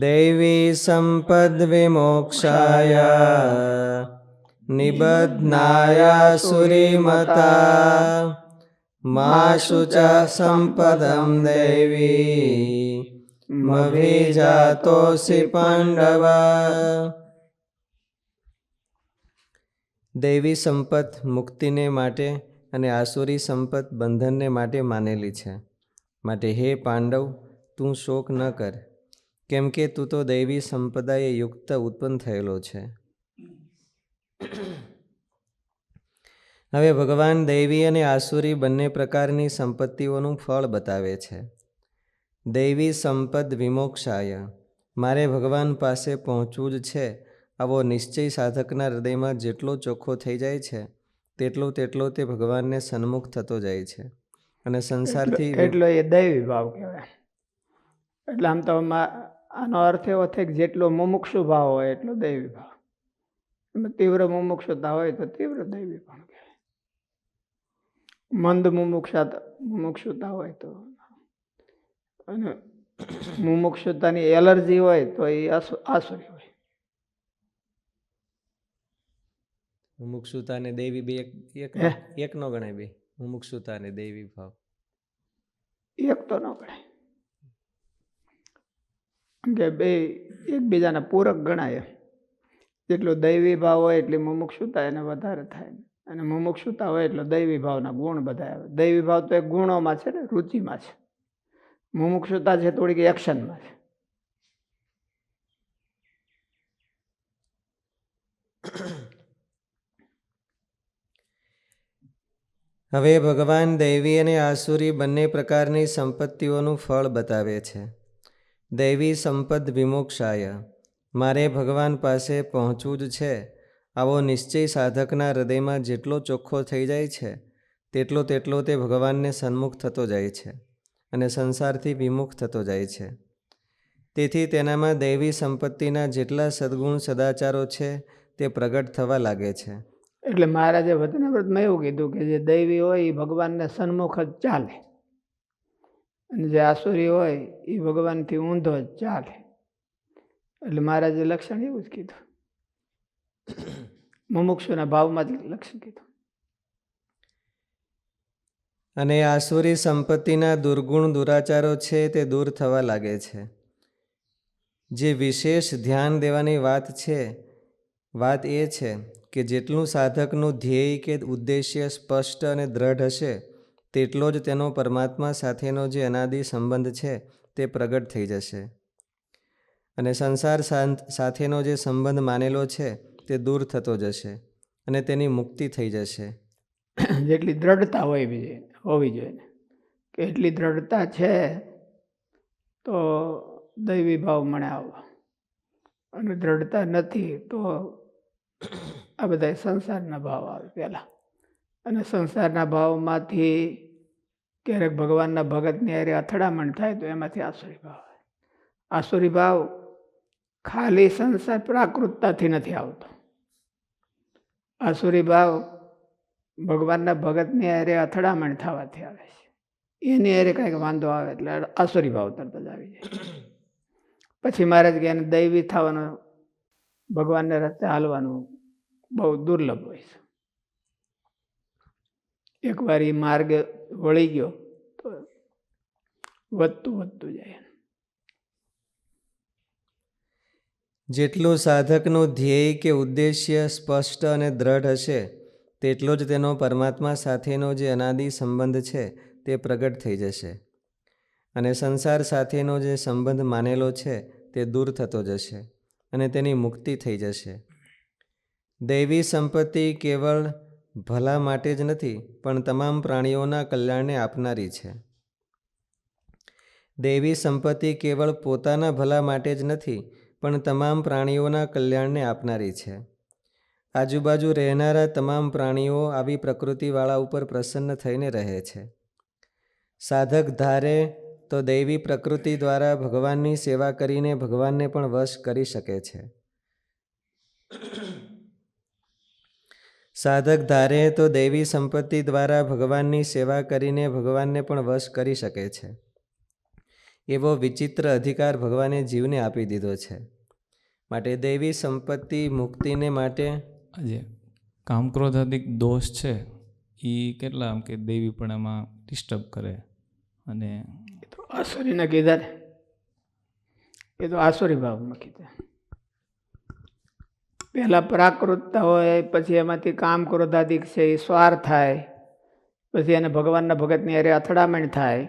દૈવી સંપદ્વિમોક્ષાય નિબધ્નાયા સુરીમતા મા શુચ સંપદમ દૈવી મભિજાતોસી પાંડવ દૈવી સંપત મુક્તિને માટે અને આસુરી સંપત બંધનને માટે માનેલી છે. માટે હે પાંડવ, તું શોક ન કર. કેમ કે તું તો દૈવી સંપદાએ યુક્ત ઉત્પન્ન થયેલો છે. હવે ભગવાન દૈવી અને આસુરી બંને પ્રકારની સંપત્તિઓનું ફળ બતાવે છે. દૈવી સંપદ વિમોક્ષાય. મારે ભગવાન પાસે પહોંચવું જ છે. આવો નિશ્ચય સાધકના હૃદયમાં જેટલો ચોખ્ખો થઈ જાય છે, તેટલો તેટલો તે ભગવાનને સન્મુખ થતો જાય છે. અને સંસારથી એટલો એ દૈવી ભાવ કહેવાય. એટલે આમ તો આનો અર્થ એવો થાય કે જેટલો મુમુક્ષુ ભાવ હોય એટલો દૈવી ભાવ. એમાં તીવ્ર મુમુક્ષુતા હોય તો તીવ્ર દૈવી પણ કહેવાય. મંદ મુમુક્ષા મુમુક્ષુતા હોય તો. અને મુમુક્ષુતાની એલર્જી હોય તો એ આસુ- આસુરી હોય. મુમુક્ષુતા અને દૈવી બે એક એક નો ગણાય બે. મુમુક્ષુતા અને દૈવી ભાવ. એક તો ન ગણાય. કે બે એકબીજાના પૂરક ગણાય. જેટલો દૈવી ભાવ હોય એટલી મુમુક્ષુતા એને વધારે થાય. અને મુમુક્ષુતા હોય એટલો દૈવી ભાવના ગુણ બધા આવે. દૈવી ભાવ તો એક ગુણોમાં છે ને, રુચિમાં છે. મુમુક્ષુતા છે થોડીક એક્શનમાં છે. હવે ભગવાન દૈવી અને આસુરી બંને પ્રકારની સંપત્તિઓનું ફળ બતાવે છે. દૈવી સંપદ વિમોક્ષાય. મારે ભગવાન પાસે પહોંચવું જ છે. આવો નિશ્ચય સાધકના હૃદયમાં જેટલો ચોખ્ખો થઈ જાય છે, તેટલો તેટલો તે ભગવાનને સન્મુખ થતો જાય છે અને સંસારથી વિમુખ થતો જાય છે. તેથી તેનામાં દૈવી સંપત્તિના જેટલા સદગુણ સદાચારો છે, તે પ્રગટ થવા લાગે છે. એટલે મહારાજે વચનાવ્રતમાં એવું કીધું કે જે દૈવી હોય એ ભગવાનને સન્મુખ જ ચાલે. અને જે આસુરી હોય એ ભગવાનથી ઊંધો જ ચાલે. એટલે મહારાજે લક્ષણ એવું જ કીધું. મુમુક્ષુના ભાવમાં જ લક્ષણ કીધું. અને આસુરી સંપત્તિના દુર્ગુણ દુરાચારો છે તે દૂર થવા લાગે છે. જે વિશેષ ધ્યાન દેવાની વાત છે વાત એ છે કે જેટલું સાધકનું ધ્યેય કે ઉદ્દેશ્ય સ્પષ્ટ અને દ્રઢ હશે તેટલો જ તેનો પરમાત્મા સાથેનો જે અનાદિ સંબંધ છે, તે પ્રગટ થઈ જશે. અને સંસાર સાથેનો જે સંબંધ માનેલો છે, તે દૂર થતો જશે અને તેની મુક્તિ થઈ જશે. જેટલી દ્રઢતા હોય બીજે હોવી જોઈએ. કે એટલી દ્રઢતા છે, તો દૈવી ભાવ મને આવો. અને દ્રઢતા નથી, તો આ બધા સંસારના ભાવ આવે પહેલાં. અને સંસારના ભાવમાંથી ક્યારેક ભગવાનના ભગતની હારે અથડામણ થાય તો એમાંથી આસુરી ભાવ આવે. આસુરી ભાવ ખાલી સંસાર પ્રાકૃતતાથી નથી આવતો. આસુરી ભાવ ભગવાનના ભગતની હારે અથડામણ થવાથી આવે છે. એની હારે કાંઈક વાંધો આવે એટલે આસુરી ભાવ તરત જ આવી જાય પછી મહારાજ કે એને દૈવી થવાનું, ભગવાનને રસ્તે હાલવાનું બહુ દુર્લભ હોય છે. એકવાર એ માર્ગ વળી ગયો તો વધતું વધતું જાય. જેટલું સાધકનું ધ્યેય કે ઉદ્દેશ્ય સ્પષ્ટ અને દ્રઢ હશે, તેટલો જ તેનો પરમાત્મા સાથેનો જે અનાદિ સંબંધ છે, તે પ્રગટ થઈ જશે. અને સંસાર સાથેનો જે સંબંધ માનેલો છે, તે દૂર થતો જશે અને તેની મુક્તિ થઈ જશે. દૈવી સંપત્તિ કેવળ ભલા માટે જ નથી, પણ તમામ પ્રાણીઓના કલ્યાણને આપનારી છે. દૈવી સંપત્તિ કેવળ પોતાના ભલા માટે જ નથી, પણ તમામ પ્રાણીઓના કલ્યાણને આપનારી છે. આજુબાજુ રહેનારા તમામ પ્રાણીઓ આવી પ્રકૃતિવાળા ઉપર પ્રસન્ન થઈને રહે છે. સાધક ધારે તો દૈવી પ્રકૃતિ દ્વારા ભગવાનની સેવા કરીને ભગવાનને પણ વશ કરી શકે છે. સાધક ધારે તો દૈવી સંપત્તિ દ્વારા ભગવાનની સેવા કરીને ભગવાનને પણ વશ કરી શકે છે. એવો વિચિત્ર અધિકાર ભગવાને જીવને આપી દીધો છે. માટે દૈવી સંપત્તિ મુક્તિને માટે જે કામક્રોધાધિક દોષ છે. એ કેટલા આમ કે દેવીપણામાં ડિસ્ટર્બ કરે અને એ તો આસુરીને કીધા ને. એ તો આસુરી ભાવમાં કીધા. પહેલાં પ્રાકૃતતા હોય, પછી એમાંથી કામ ક્રોધાદિક છે એ સ્વાર થાય, પછી એને ભગવાનના ભગતની અરે અથડામણ થાય,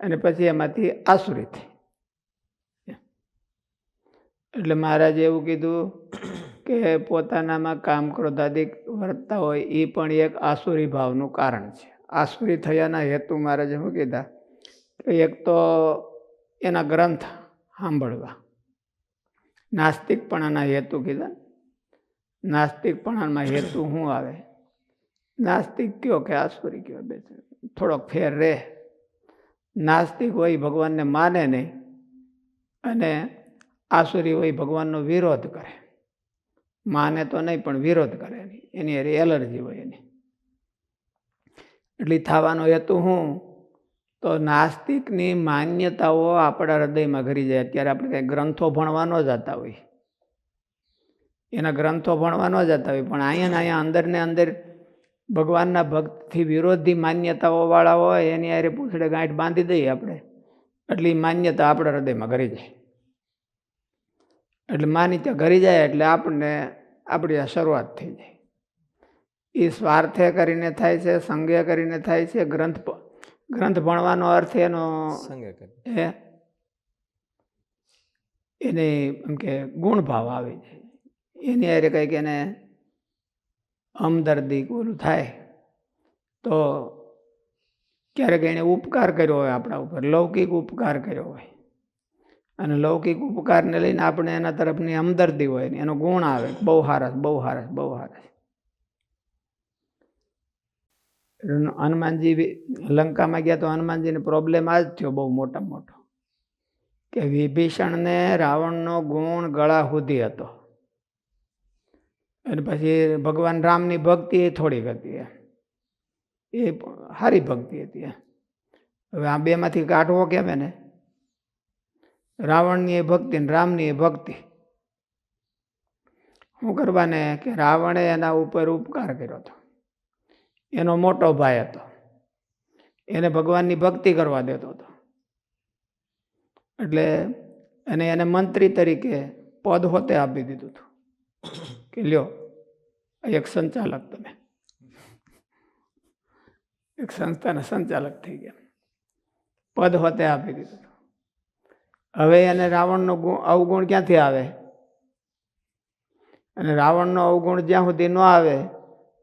અને પછી એમાંથી આસુરી થાય. એટલે મહારાજે એવું કીધું કે પોતાનામાં કામ ક્રોધાદિક વર્તતા હોય એ પણ એક આસુરી ભાવનું કારણ છે. આસુરી થયાના હેતુ મહારાજે શું કીધા? એક તો એના ગ્રંથ સાંભળવા. નાસ્તિકપણાના હેતુ કીધા. નાસ્તિકપણામાં હેતુ શું આવે? નાસ્તિક કયો કે આસુરી કયો બે થોડોક ફેર રહે. નાસ્તિક હોય ભગવાનને માને નહીં અને આસુરી હોય ભગવાનનો વિરોધ કરે. માને તો નહીં પણ વિરોધ કરે એની એની એલર્જી હોય એની. એટલે થવાનો હેતુ શું? તો નાસ્તિકની માન્યતાઓ આપણા હૃદયમાં ઘરી જાય. અત્યારે આપણે કંઈ ગ્રંથો ભણવા ન જતા હોય. એના ગ્રંથો ભણવા ન જતા હોય. પણ અહીંયા ને અહીંયા અંદરને અંદર ભગવાનના ભક્તથી વિરોધી માન્યતાઓવાળા હોય, એની આરે પૂછડે ગાંઠ બાંધી દઈએ આપણે. એટલે એ માન્યતા આપણા હૃદયમાં ઘરી જાય. એટલે માન્યતા ઘરી જાય એટલે આપણને આપણી આ શરૂઆત થઈ જાય. એ સ્વાર્થે કરીને થાય છે, સંગે કરીને થાય છે, ગ્રંથ ગ્રંથ ભણવાનો અર્થ એનો એ એને એમ કે ગુણભાવ આવી જાય. એની અરે કંઈક એને હમદર્દી ઓલું થાય તો ક્યારેક એણે ઉપકાર કર્યો હોય આપણા ઉપર લૌકિક ઉપકાર કર્યો હોય. અને લૌકિક ઉપકારને લઈને આપણે એના તરફની હમદર્દી હોય ને એનો ગુણ આવે. બહુ હારસ બહુ હારસ બહુ હારસ હનુમાનજી લંકામાં ગયા તો હનુમાનજીને પ્રોબ્લેમ આ જ થયો બહુ મોટા મોટો, કે વિભીષણને રાવણનો ગુણ ગળા સુધી હતો. અને પછી ભગવાન રામની ભક્તિ એ થોડીક હતી. એ સારી ભક્તિ હતી એ હવે આ બેમાંથી કાઢવો કેમ એને? રાવણની એ ભક્તિ ને રામની એ ભક્તિ. શું કરવાને કે રાવણે એના ઉપર ઉપકાર કર્યો હતો. એનો મોટો ભાઈ હતો. એને ભગવાનની ભક્તિ કરવા દેતો હતો. એટલે અને એને મંત્રી તરીકે પદ હોતે આપી દીધું હતું. કે લ્યો એક સંચાલક તમે. એક સંસ્થાના સંચાલક થઈ ગયા. પદ હોતે આપી દીધું હતું. હવે એને રાવણનો ગુણ અવગુણ ક્યાંથી આવે? અને રાવણનો અવગુણ જ્યાં સુધી ન આવે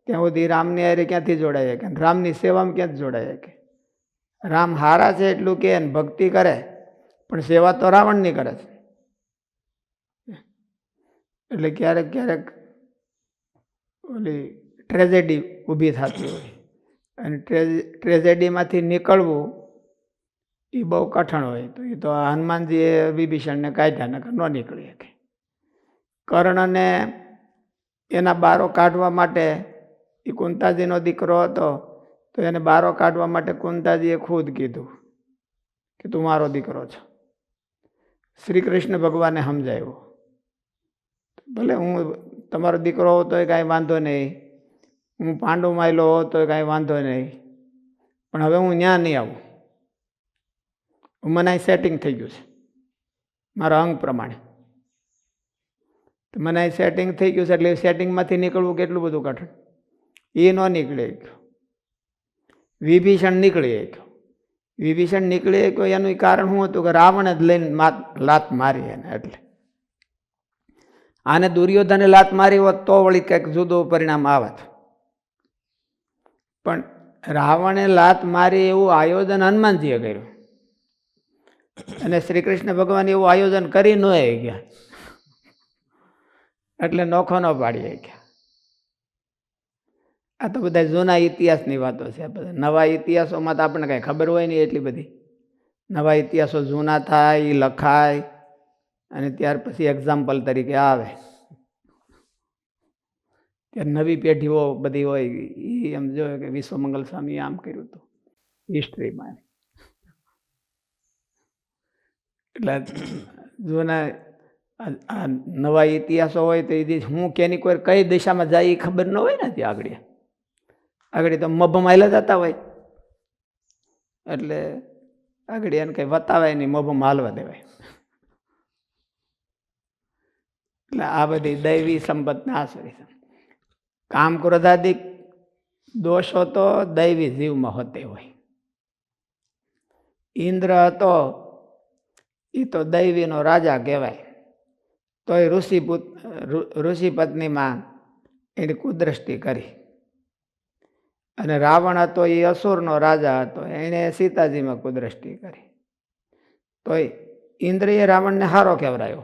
ત્યાં સુધી રામની હારે ક્યાંથી જોડાય કે રામની સેવામાં ક્યાંથી જોડાય કે રામ હારા છે એટલું કે ભક્તિ કરે, પણ સેવા તો રાવણની કરે છે. એટલે ક્યારેક ક્યારેક ઓલી ટ્રેજેડી ઊભી થતી હોય. અને ટ્રેજેડીમાંથી નીકળવું એ બહુ કઠણ હોય. તો એ તો હનુમાનજીએ વિભીષણને કાઢ્યા, નકર ન નીકળી શકે. કર્ણને એના બારો કાઢવા માટે એ કુંતાજીનો દીકરો હતો, તો એને બારો કાઢવા માટે કુંતાજીએ ખુદ કીધું કે તું મારો દીકરો છો. શ્રી કૃષ્ણ ભગવાને સમજાવ્યો ભલે હું તમારો દીકરો હોઉં તોય કાંઈ વાંધો નહીં, હું પાંડુ માયલો હોઉં તોય કાંઈ વાંધો નહીં, પણ હવે હું ત્યાં નહીં આવું. મને અહીં સેટિંગ થઈ ગયું છે, મારા અંગ પ્રમાણે. તો મને અહીં સેટિંગ થઈ ગયું છે, એટલે સેટિંગમાંથી નીકળવું કેટલું બધું કઠણ? એ ન નીકળે વિભીષણ નીકળી ગયો વિભીષણ નીકળી ગયો એનું કારણ શું હતું કે રાવણે જ લઈને માત, લાત મારી એને એટલે. આને દુર્યોધને લાત મારી હોત તો વળી કંઈક જુદું પરિણામ આવત. પણ રાવણે લાત મારી એવું આયોજન હનુમાનજીએ કર્યું. અને શ્રી કૃષ્ણ ભગવાન એવું આયોજન કરી ન ગયા. એટલે નોખો ન પાડી ગયા આ તો બધા જૂના ઇતિહાસની વાતો છે બધા. નવા ઇતિહાસોમાં તો આપણને કાંઈ ખબર હોય નહીં એટલી બધી. નવા ઇતિહાસો જૂના થાય એ લખાય, અને ત્યાર પછી એક્ઝામ્પલ તરીકે આવે. ત્યારે નવી પેઢીઓ બધી હોય એ એમ જોયો કે વિશ્વમંગલ સ્વામીએ આમ કર્યું હતું. હિસ્ટ્રીમાં એટલે જૂના, આ- નવા ઇતિહાસો હોય તો એ હું કેની કોઈ કઈ દિશામાં જાય એ ખબર ન હોય ને ત્યાં આગળ. આગળ તો મભમ હાલ્યા જતા હોય. એટલે આગળ એને કંઈ વતાવાય નહીં, મભમ હાલવા દેવાય. એટલે આ બધી દૈવી સંપત આસુરી કામ ક્રોધાદિક દોષો તો દૈવી જીવમાં હોતે હોય. ઇન્દ્ર હતો એ તો દૈવીનો રાજા કહેવાય. તોય ઋષિ ઋષિપત્નીમાં ઋષિ પત્નીમાં એની કુદ્રષ્ટિ કરી. અને રાવણ હતો, એ અસુરનો રાજા હતો એણે સીતાજીમાં કુદ્રષ્ટિ કરી. તોય ઇન્દ્રએ રાવણને હારો કહેવરાયો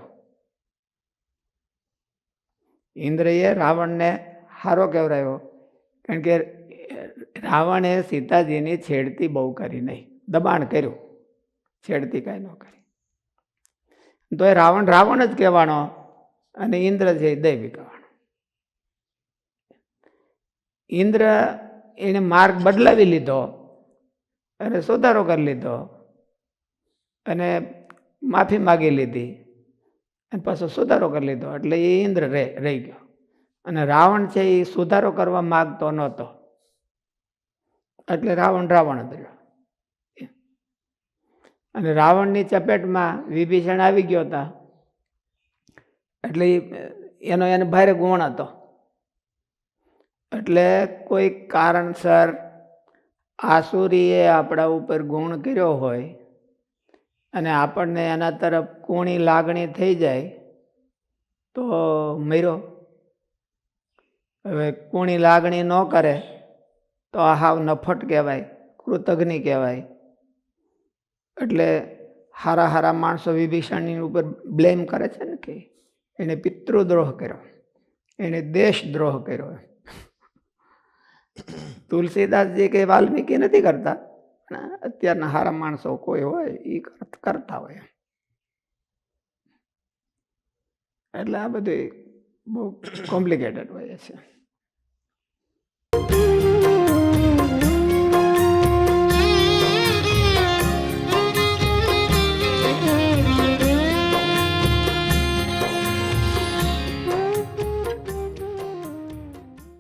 ઇન્દ્રએ રાવણને હારો કહેવરાયો કારણ કે રાવણે સીતાજીની છેડતી બહુ કરી નહીં. દબાણ કર્યું. છેડતી કાંઈ ન કરી. તો એ રાવણ રાવણ જ કહેવાનો અને ઇન્દ્ર છે દૈવી કહેવાનો. ઇન્દ્ર એને માર્ગ બદલાવી લીધો અને સુધારો કરી લીધો અને માફી માગી લીધી અને પાછો સુધારો કરી લીધો. એટલે એ ઇન્દ્ર રહે ગયો. અને રાવણ છે એ સુધારો કરવા માગતો નહોતો. એટલે રાવણ રાવણ જ રહ્યો. અને રાવણની ચપેટમાં વિભીષણ આવી ગયો હતા એટલે એનો એને ભારે ગુણ હતો. એટલે કોઈ કારણસર આસુરીએ આપણા ઉપર ગુણ કર્યો હોય અને આપણને એના તરફ કુણી લાગણી થઈ જાય, તો મર્યો હવે કુણી લાગણી ન કરે, તો આ હાવ નફટ કહેવાય કૃતજ્ઞ કહેવાય. એટલે હારા હારા માણસો વિભીષણની ઉપર બ્લેમ કરે છે ને કે એણે પિતૃદ્રોહ કર્યો, એણે દેશદ્રોહ કર્યો. તુલસીદાસજી કે વાલ્મીકી નથી કરતા? અત્યારના હારા માણસો કોઈ હોય એ કરતા હોય એટલે આ બધું બહુ કોમ્પ્લિકેટેડ હોય છે.